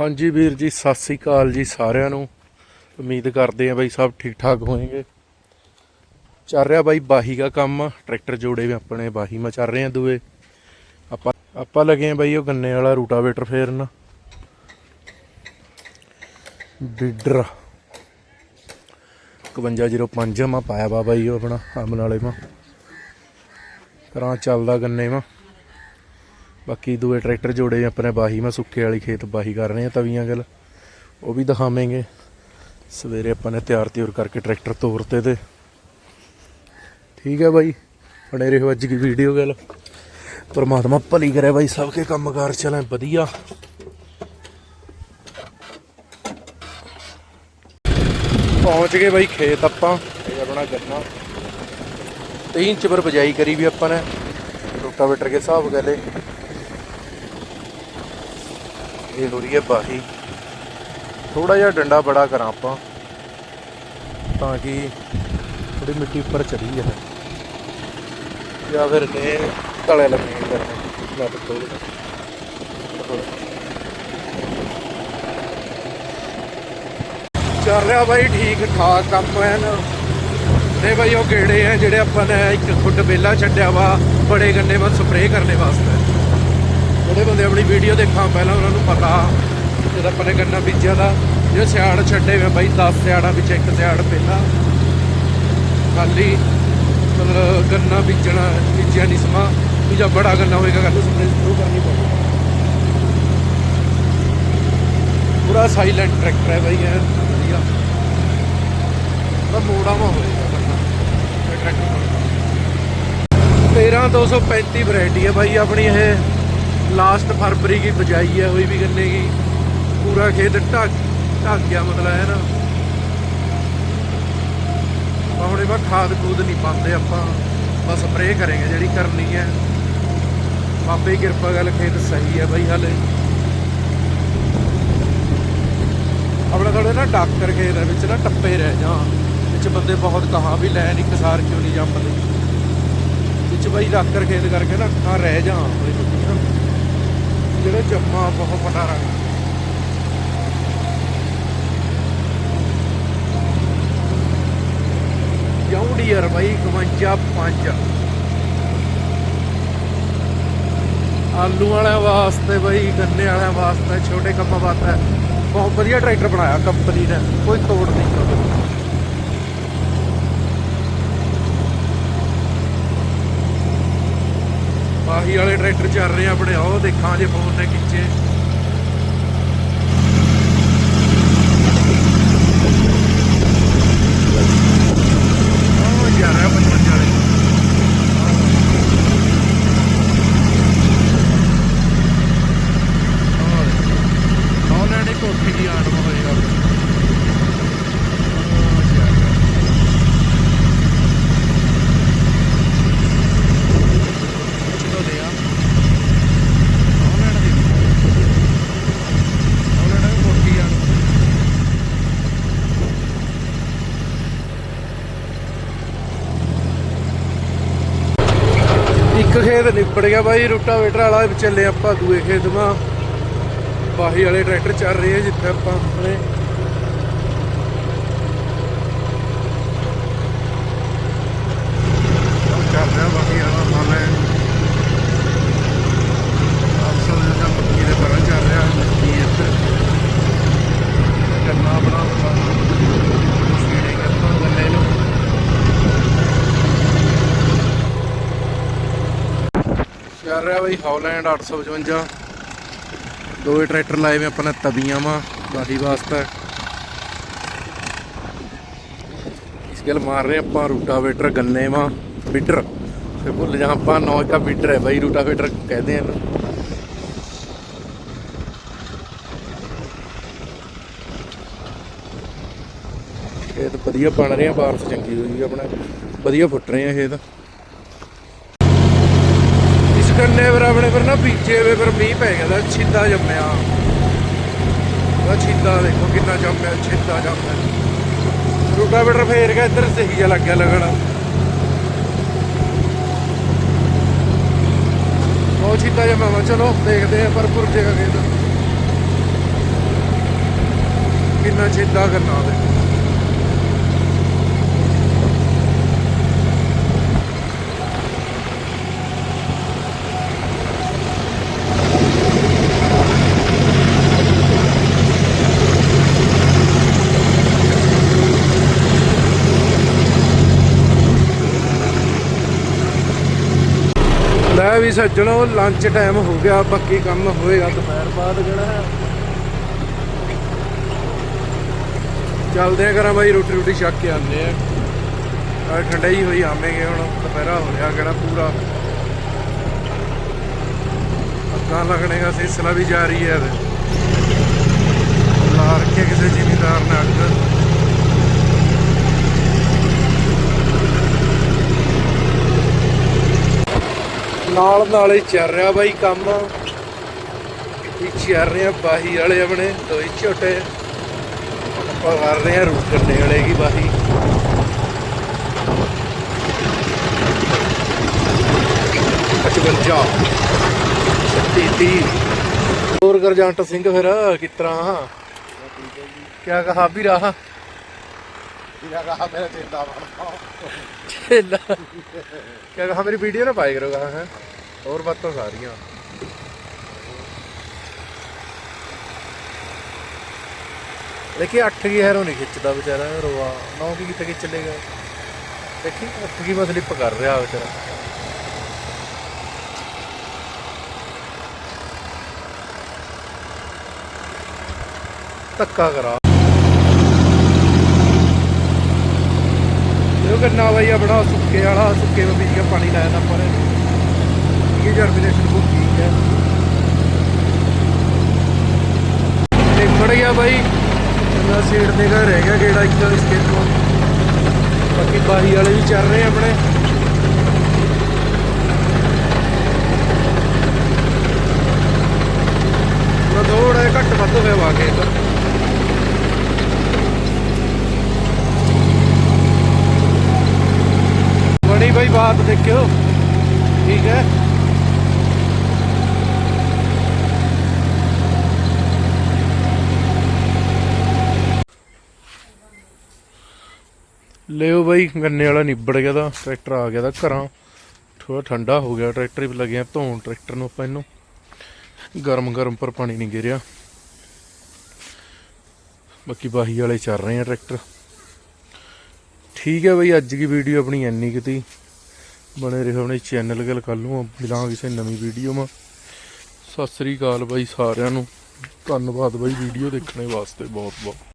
ਹਾਂਜੀ ਵੀਰ ਜੀ, ਸਤਿ ਸ੍ਰੀ ਅਕਾਲ ਜੀ ਸਾਰਿਆਂ ਨੂੰ। ਉਮੀਦ ਕਰਦੇ ਆ ਬਾਈ ਸਭ ਠੀਕ ਠਾਕ ਹੋਣਗੇ ਚੱਲ ਰਿਹਾ ਬਾਈ ਬਾਹੀ ਦਾ ਕੰਮ, ਟਰੈਕਟਰ ਜੋੜੇ ਵੀ ਆਪਣੇ ਬਾਹੀ ਮਾ ਚੱਲ ਰਹੇ ਆ ਦੂਏ। ਆਪਾਂ ਆਪਾਂ ਲੱਗੇ ਆ ਬਾਈ ਉਹ ਗੰਨੇ ਵਾਲਾ ਰੂਟਾਵੇਟਰ ਫੇਰਨ। ਬਿਡਰ। 5105 ਮਾ ਪਾਇਆ ਵਾ ਬਾਈ ਉਹ ਆਪਣਾ ਅਮਨ ਵਾਲੇ ਮਾ। ਕਰਾਂ ਚੱਲਦਾ ਗੰਨੇ ਮਾ। ਬਾਕੀ ਦੂਏ ਟਰੈਕਟਰ ਜੋੜੇ ਆਪਣੇ ਬਾਹੀ, ਮੈਂ ਸੁੱਕੇ ਵਾਲੀ ਖੇਤ ਬਾਹੀ ਕਰ ਰਹੇ ਆ ਤਵੀਆਂ ਗੱਲ। ਉਹ ਵੀ ਦਿਖਾਵਾਂਗੇ। ਸਵੇਰੇ ਆਪਾਂ ਨੇ ਤਿਆਰ ਤਿਉਰ ਕਰਕੇ ਟਰੈਕਟਰ ਤੋਰਤੇ ਤੇ। ਠੀਕ ਹੈ ਬਾਈ ਬਣੇ ਰਹੋ ਅੱਜ ਦੀ ਵੀਡੀਓ ਗੱਲ। ਪਰਮਾਤਮਾ ਭਲੀ ਕਰੇ ਬਾਈ, ਸਭ ਕੇ ਕੰਮਕਾਰ ਚਲੇ, ਵਧੀਆ। ਪਹੁੰਚ ਗਏ ਬਾਈ ਖੇਤ ਆਪਾਂ। ਇਹ ਆਪਣਾ ਗੰਨਾ। 3 ਇੰਚ ਪਰ ਬਜਾਈ ਕਰੀ ਵੀ ਆਪਾਂ ਨੇ। ਰੋਟਾਵੇਟਰ ਕੇ ਹਿਸਾਬ ਗਲੇ ਇਹ ਹੋ ਰਹੀ ਹੈ ਬਾਹੀ। ਥੋੜਾ ਜਿਹਾ ਡੰਡਾ ਬੜਾ ਕਰਾਂ ਆਪਾਂ, ਤਾਂ ਕਿ ਥੋੜੀ ਮਿੱਟੀ ਉੱਪਰ ਚੜੀ ਜਾਵੇ। ਜਾਂ ਫਿਰ ਨੇ ਤਲੇ ਲੱਗੇ ਕਰਨੇ, ਲੱਤ ਤੋੜ ਚੱਲ ਰਿਹਾ ਬਾਈ, ਠੀਕ ਠਾਕ ਕੰਮ ਐਨ ਤੇ ਬਾਈ ਉਹ ਗੇੜੇ ਆ ਜਿਹੜੇ ਆਪਾਂ ਨੇ ਇੱਕ ਫੁੱਟ ਬੇਲਾ ਛੱਡਿਆ ਵਾ, ਬੜੇ ਗੰਨੇ ਵੱਲ ਸਪਰੇਅ ਕਰਨੇ ਵਾਸਤੇ। ਜਿਹੜੇ ਬੰਦੇ ਆਪਣੀ ਵੀਡੀਓ ਦੇਖਾਂ, ਪਹਿਲਾਂ ਉਹਨਾਂ ਨੂੰ ਪਤਾ ਜਿਹੜਾ ਆਪਣੇ ਗੰਨਾ ਬੀਜਿਆ ਦਾ। ਜੇ ਸਿਆੜ ਛੱਡੇ ਵੇ ਬਾਈ 10 ਸਿਆੜਾਂ ਵਿੱਚ ਇੱਕ ਸਿਆੜ ਪਹਿਲਾਂ। ਖਾਲੀ ਮਤਲਬ ਗੰਨਾ ਬੀਜਣਾ, ਬੀਜਿਆ ਨਹੀਂ ਸਮਾਂ। ਵੀ ਜਦ ਬੜਾ ਗੰਨਾ ਹੋਏਗਾ, ਗੱਲ ਸਪਰੇਅ ਸ਼ੁਰੂ ਕਰਨੀ ਪਊਗੀ। ਪੂਰਾ ਸਾਇਲੈਂਟ ਟਰੈਕਟਰ ਹੈ ਬਾਈ ਇਹ ਵਧੀਆ। ਤਾਂ ਮੋੜਾ ਮਾ ਹੋਏਗਾ ਗੰਨਾ ਇਹ ਟਰੈਕਟਰ 13235 ਵੈਰਾਈਟੀ ਹੈ ਬਾਈ, ਆਪਣੀ ਇਹ ਲਾਸਟ ਫਰਵਰੀ ਕੀ ਬਜਾਈ ਹੈ ਹੋਈ ਵੀ ਗੰਨੇ ਕੀ? ਪੂਰਾ ਖੇਤ ਢੱਕ ਢੱਕ ਗਿਆ ਮਤਲਬ ਹੈ ਨਾ। ਹੁਣ ਇਹਦਾ ਖਾਦ ਖੂਦ ਨਹੀਂ ਪਾਉਂਦੇ, ਆਪਾਂ ਬਸ ਸਪਰੇਅ ਕਰਾਂਗੇ ਜਿਹੜੀ ਕਰਨੀ ਹੈ। ਬਾਬੇ ਦੀ ਕਿਰਪਾ ਗੱਲ ਖੇਤ ਸਹੀ ਹੈ ਬਈ ਹਾਲੇ। ਆਪਣਾ ਥੋੜੇ ਨਾ ਡਾਕਟਰ ਖੇਤ ਦੇ ਵਿੱਚ ਨਾ ਟੱਪੇ ਰਹਿ ਜਾ। ਵਿੱਚ ਬੰਦੇ ਬਹੁਤ ਕਹਾਂ ਵੀ ਲੈਣ ਇੱਕ ਸਾਰ ਕਿਉਂ ਨਹੀਂ ਜੰਮਦੇ। ਵਿੱਚ ਬਈ ਡਾਕਟਰ ਖੇਤ ਕਰਕੇ ਨਾ ਅੱਖਾਂ ਰਹਿ ਜਾ। ਜਿਹੜੇ ਜੰਮਾ ਬਹੁਤ ਵੱਡਾ ਰੰਗ ਜੌਂਡੀਅਰ ਬਾਈ 51 ਆਲੂ ਵਾਲਿਆਂ ਵਾਸਤੇ ਬਾਈ, ਗੰਨੇ ਵਾਲਿਆਂ ਵਾਸਤੇ, ਛੋਟੇ ਕੰਮਾਂ ਵਾਸਤੇ। ਬਹੁਤ ਵਧੀਆ ਟਰੈਕਟਰ ਬਣਾਇਆ ਕੰਪਨੀ ਨੇ, ਕੋਈ ਤੋੜ ਨਹੀਂ। ਉਹਦੇ ਵਾਲੇ ਟਰੈਕਟਰ ਚੱਲ ਰਹੇ ਆ ਆਪਣੇ ਉਹ ਦੇਖਾਂ ਜੇ ਫੋਨ ਨੇ ਖਿੱਚੇ। ਉਹ ਜਾ ਰਿਹਾ 55 ਵਾਲੇ ਉਹ ਲੈਣੇ ਕੋਠੀ ਦੀ ਆਟਮ ਹੋਏਗਾ ਉਹ ਜਾ ਰਿਹਾ ਚਲੋ ਦੇ ਆ ਉਹ ਲੈਣ ਦੀ ਉਹ ਲੈਣਾ ਕੋਠੀ ਆ ਇੱਕ ਖੇਤ ਨਿਪੜ ਗਿਆ ਬਾਈ ਰੂਟਾ ਰੂਟਾਵੇਟਰ ਵਾਲਾ, ਚੱਲੇ ਆਪਾਂ ਦੂਏ ਖੇਤ ਮਾ। ਬਾਹੀ ਵਾਲੇ ਟਰੈਕਟਰ ਚੱਲ ਰਹੇ ਆ ਜਿੱਥੇ ਆਪਾਂ ਆਪਣੇ ਉਹ ਚੱਲ ਰਿਹਾ ਬਾਕੀ ਵਾਲਾ ਹਾਲੇ ਅਫਸਰ ਜਿਹੜਾ ਮੱਕੀ ਦੇ ਪਰਾਂ ਚੱਲ ਰਿਹਾ ਮੱਕੀ ਇੱਥੇ ਕਰਨਾ ਬਣਾ ਸੀੜੇ ਕਰਨਾ ਗੰਨੇ ਨੂੰ ਚੱਲ ਰਿਹਾ ਬਈ ਹੌਲੈਂਡ 855 ਦੋਏ ਟਰੈਕਟਰ ਲਾਏ ਵੇ ਆਪਾਂ ਤਵੀਆਂ ਵਾ ਬਾਦੀ ਵਾਸਤੇ ਇਸ ਗੱਲ ਮਾਰ ਰਹੇ ਆਪਾਂ, ਰੂਟਾਵੇਟਰ ਗੰਨੇ ਵਾ, ਬਿਟਰ। ਤੇ ਭੁੱਲ ਜਾ, ਆਪਾਂ ਨੌ ਕਾ ਬਿਟਰ ਹੈ ਬਾਈ, ਰੂਟਾਵੇਟਰ ਕਹਦੇ ਹਨ ਇਹ ਤਾਂ ਵਧੀਆ ਬਣ ਰਿਹਾ ਬਾਰਸ ਚੰਗੀ ਹੋਈ ਆਪਣਾ। ਵਧੀਆ ਫੁੱਟ ਰਹੇ ਆ ਖੇਤ। ਤਾਂ ਇਸ ਆਪਣੇ ਪਰ ਨਾ ਬੀਜੇ ਵੇ ਪਰ ਮੀਂਹ ਪੈ ਗਿਆ ਦਾ ਛਿੱਦਾ ਜੰਮਿਆ। ਉਹ ਛਿੱਦਾ ਦੇਖੋ ਕਿੰਨਾ ਜੰਮਿਆ, ਛਿੱਦਾ ਜੰਮਿਆ। ਰੂਟਾਵੇਟਰ ਫੇਰ ਗਿਆ, ਇੱਧਰ ਸਹੀ ਜਿਹਾ ਲੱਗਿਆ ਲੱਗਣ ਬਹੁਤ ਛਿੱਦਾ ਜੰਮਿਆ ਵਾ ਚਲੋ ਦੇਖਦੇ ਆ ਪਰ ਪੁਰ ਜਗ੍ਹਾ ਕਿੰਨਾ ਛੇਦਾ ਕਰਨਾ ਦੇ ਲੈ ਵੀ ਸੱਜਣੋ ਲੰਚ ਟਾਈਮ ਹੋ ਗਿਆ, ਬਾਕੀ ਕੰਮ ਹੋਏਗਾ ਦੁਪਹਿਰ ਬਾਅਦ ਜਿਹੜਾ ਚੱਲਦੇ ਆ ਕਰਾਂ ਬਾਈ, ਰੋਟੀ ਰੋਟੀ ਛੱਕ ਕੇ ਆਉਂਦੇ ਆ। ਆ ਠੰਡਾ ਹੀ ਹੋਈ ਆਵੇਂਗੇ ਹੁਣ, ਦੁਪਹਿਰਾ ਹੋ ਰਿਹਾ ਕਿਹੜਾ ਪੂਰਾ। ਅੱਗਾ ਲੱਗਣੇ ਦਾ ਸਿਲਸਿਲਾ ਵੀ ਜਾਰੀ ਹੈ। ਇਹਦੇ। ਲਾ ਰੱਖਿਆ ਕਿਸੇ ਜ਼ਿਮੀਂਦਾਰ ਨੇ ਅੱਗ ਨਾਲ ਨਾਲ ਹੀ ਚੱਲ ਰਿਹਾ ਬਾਈ ਕੰਮ। ਇਹ ਚੱਲ ਰਿਹਾ ਬਾਹੀ ਵਾਲੇ ਆਪਣੇ ਦੋ ਛੋਟੇ ਆਪਾਂ ਕਰ ਰਹੇ ਆ ਰੂਟ ਕਰਨੇ ਵਾਲੇ ਕੀ ਬਾਹੀ। ਪਚਵੰਜਾ ਸੱਤੀ ਤੀ ਹੋਰ ਗਰਜੰਟ ਸਿੰਘ ਫਿਰ, ਕਿਸ ਤਰ੍ਹਾਂ? ਕਿਆ ਕਹਾ ਵੀ ਰਹਾ? ਇਹਨਾਂ ਕਹਾ ਮੇਰਾ ਚੇਤਾ ਬਣਦਾ ਛੇਲਾ ਕਿਆ ਕਹਾ ਮੇਰੀ ਵੀਡੀਓ ਨਾ ਪਾਇਆ ਕਰੋ ਕਹਾ ਹੈ। ਹੋਰ ਬਾਤਾਂ ਸਾਰੀਆਂ। ਦੇਖੀ 8 ਕੀ ਹੈਰੋ ਨਹੀਂ ਖਿੱਚਦਾ ਵਿਚਾਰਾ ਰੋਆ। 9 ਕੀ ਕਿੱਥੇ ਖਿੱਚ ਲੇਗਾ ਦੇਖੀ 8 ਕੀ ਮੈਂ ਸਲਿੱਪ ਕਰ ਰਿਹਾ ਵਿਚਾਰਾ। ਧੱਕਾ ਕਰਾ। ਇਹ ਕਰਨਾ ਬਈ ਆਪਣਾ ਸੁੱਕੇ ਵਾਲਾ, ਸੁੱਕੇ ਵਿੱਚ ਬੀਜ ਕੇ ਪਾਣੀ ਲਾਇਆ ਤਾਂ ਆਪਾਂ ਇਹ ਜਰਮੀਨੇਸ਼ਨ ਬਹੁਤ ਠੀਕ ਹੈ। ਤੇ ਫੜ ਗਿਆ ਬਾਈ। ਚੰਗਾ ਸੀਡ ਦੇ ਘਰ ਰਹਿ ਗਿਆ ਕਿਹੜਾ ਇੱਕ ਇਸਕੇ ਤੋਂ ਬਾਕੀ ਬਾਹੀ ਵਾਲੇ ਵੀ ਚੱਲ ਰਹੇ ਆਪਣੇ। ਮੈਂ ਥੋੜਾ ਘੱਟ ਵੱਧ ਹੋਇਆ ਵਾ ਕੇ ਤਾਂ ਬਣੀ ਬਾਈ ਬਾਤ ਦੇਖਿਓ ਠੀਕ ਹੈ। ਲਿਓ ਬਾਈ, ਗੰਨੇ ਵਾਲਾ ਨਿਬੜ ਗਿਆ ਦਾ ਟਰੈਕਟਰ ਆ ਗਿਆ ਤਾਂ ਘਰਾਂ। ਥੋੜਾ ਠੰਡਾ ਹੋ ਗਿਆ, ਟਰੈਕਟਰ ਵੀ ਲੱਗਿਆ ਧੋਣ ਟਰੈਕਟਰ ਨੂੰ ਆਪਾਂ ਇਹਨੂੰ। ਗਰਮ ਗਰਮ ਪਰ ਪਾਣੀ ਨਹੀਂ ਗਿਰਿਆ। ਬਾਕੀ ਬਾਹੀ ਵਾਲੇ ਚੱਲ ਰਹੇ ਆ ਟਰੈਕਟਰ। ਠੀਕ ਹੈ ਬਈ, ਅੱਜ ਦੀ ਵੀਡੀਓ ਆਪਣੀ ਇੰਨੀ ਕਿਤੀ ਬਣੇ ਰਹੋ ਆਪਣੇ ਚੈਨਲ ਗੱਲ ਕੱਲ ਨੂੰ ਮਿਲਾਂਗੇ ਕਿਸੇ ਨਵੀਂ ਵੀਡੀਓ ਮਾ ਸਤਿ ਸ੍ਰੀ ਅਕਾਲ ਬਾਈ ਸਾਰਿਆਂ ਨੂੰ। ਧੰਨਵਾਦ ਬਾਈ ਵੀਡੀਓ ਦੇਖਣੇ ਵਾਸਤੇ ਬਹੁਤ ਬਹੁਤ